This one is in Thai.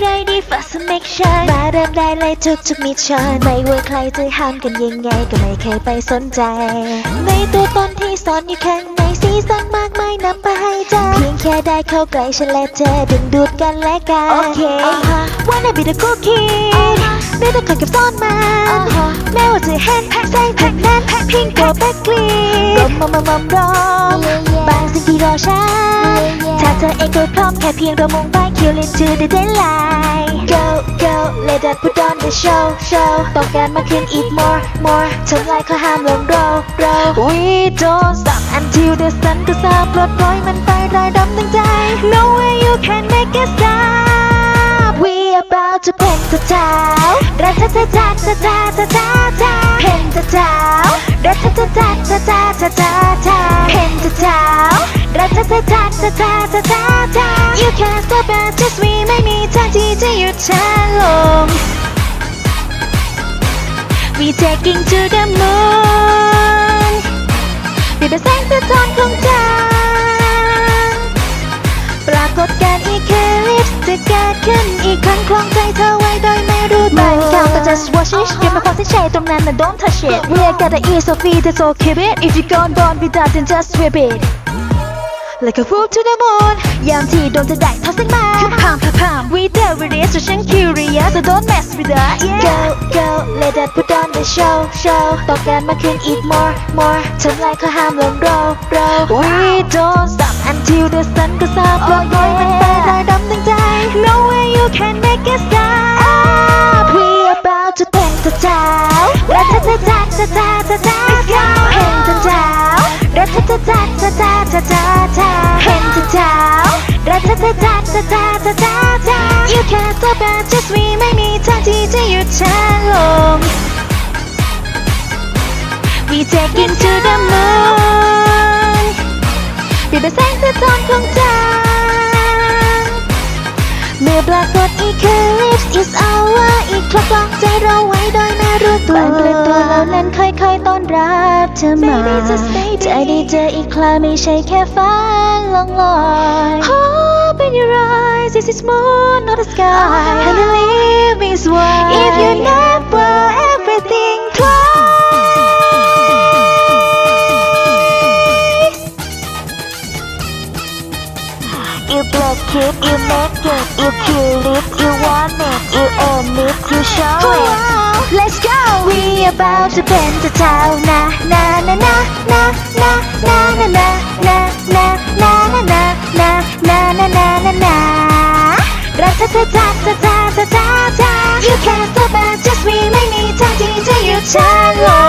ไรดี Fast Make Shine มาเริ่มได้เลยทุกทุกมิชชันไม่ว่าใครจะห้ามกันยังไงก็ไม่เคยไปสนใจ ในตัวตนที่ซ่อนอยู่ข้าง สีสันมากมายนำมาให้เจอเพียงแค่ได้เข้าใกล้ฉันและเธอดึงดูดกันและกัน โอเค Wanna be the cool kid ไม่ต้องคอยเก็บซ่อนมันแม้ว่าจะเห็นใส่แผ่นนั้นเพียงตัวแบ็คกลีรมมมมมรอบางสิ่งที่รอฉันถ้าเธอเองก็พร้อมแค่เพียงเรามองไปคิว into the daylight go go let us put on the show show ต้องการมากขึ้นอีก more more ทำลายข้อห้ามลง roll roll we don't stop until the sun ก็สาปลดปล่อยมันไปรายดำตั้งใจ no way you can make it stop we about to เพ่นจะเท้ารัทจะจัดจะจ้าจะจ้าจ้าเพ่นจะเท้ารัทจะจัดจะจ้าจะจ้าจ้าเพ่นจะเท้ารัทจะจัดจะจ้าจะจ้าจ้า you can't stop us just we ไม่มีทางที่จะหยุดฉันลง we taking to the moon เปลี่ยนเป็นแสงสะท้อนของจันทร์ปรากฏการณ์อีคลิปจะเกิดขึ้นอีกครั้งคลองใจเธอไว้โดยไม่รู้ตัวก้าวก็ just watch it อย่ามาฟังที่ใช่ตรงนั้นนะ don't touch it we are gotta eat so feed it so keep it if you gone born without then just whip it like a fool to the moon ยามที่โดนจะได้ทอดเส้นมาคือพามพามพาม we there with it so ฉัน curious so don't mess with us yeah. go go let us put on the show show ต้องการมากขึ้นอีก more more ทำลายข้อห้ามลง roll roll we don't stop until the sun ก็สาปลดปล่อยมันไปรายดำตั้งใจ no way you can make it stop we about to เพ่นจะเจ้าและถ้าจะจ้าจะจ้าจะจ้าจ้าเพ่นจะเจ้า และถ้าจะจ้าจะจ้าจะจ้าจ้าเพ่นจะเจ้าและถ้าจะจ้าจะจ้าจะจ้าจ้า you can't stop us just we ไม่มีทางที่จะหยุดฉันลง we take it to the moon เปลี่ยนเป็นแสงสะท้อนของจันเมื่อปรากฏ eclipse is our อีกครั้งกลองใจเราไว้ ตัวบานประตัวเรานั้นค่อยๆต้อนรับเธอมาใจได้เจออีกคราไม่ใช่แค่ฝันลองลอย Hope in your eyes this is more not a sky and believe is why if you never everything You block it, you make it, you kill it, you want it, you own it, you show it. Let's go! We about to bend the town. Na na na na na na na na na na na na na na na na na na na na. Ra ta ta ta ta ta ta ta ta. You can't stop us, just we ไม่มีทางที่จะหยุดฉันลง